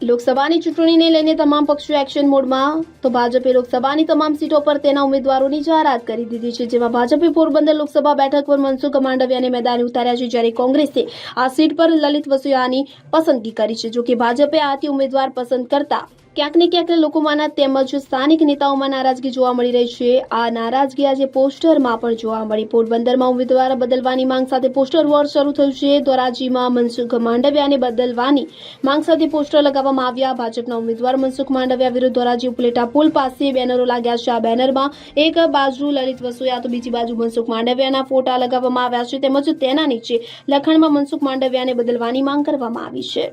લોકસભાની ચૂંટણીને લઈને તમામ પક્ષો એક્શન મોડમાં તો ભાજપે લોકસભાની તમામ સીટો પર તેના ઉમેદવારોની જાહેરાત કરી દીધી છે, જેમાં ભાજપે પોરબંદર લોકસભા બેઠક પર મનસુખ માંડવિયાને મેદાને ઉતાર્યા છે, જ્યારે કોંગ્રેસે આ સીટ પર લલિત વસુયાની પસંદગી કરી છે, જોકે ભાજપે આથી ઉમેદવાર પસંદ કરતા ક્યાંક ને ક્યાંક લોકોમાંના તેમજ સ્થાનિક નેતાઓમાં નારાજગી જોવા મળી રહી છે. આ નારાજગી આજે પોસ્ટરમાં પણ જોવા મળી. પોરબંદરમાં ઉમેદવાર બદલવાની માંગ સાથે પોસ્ટર વોર શરૂ થયું છે. ધોરાજીમાં મનસુખ માંડવિયાને બદલવાની માંગ સાથે પોસ્ટર લગાવવામાં આવ્યા. ભાજપના ઉમેદવાર મનસુખ માંડવિયા વિરુદ્ધ ધોરાજી ઉપલેટા પુલ પાસે બેનરો લાગ્યા છે. આ બેનરમાં એક બાજુ લલિત વસોયા, તો બીજી બાજુ મનસુખ માંડવિયાના ફોટા લગાવવામાં આવ્યા છે. તેમજ તેના નીચે લખાણમાં મનસુખ માંડવિયાને બદલવાની માંગ કરવામાં આવી છે.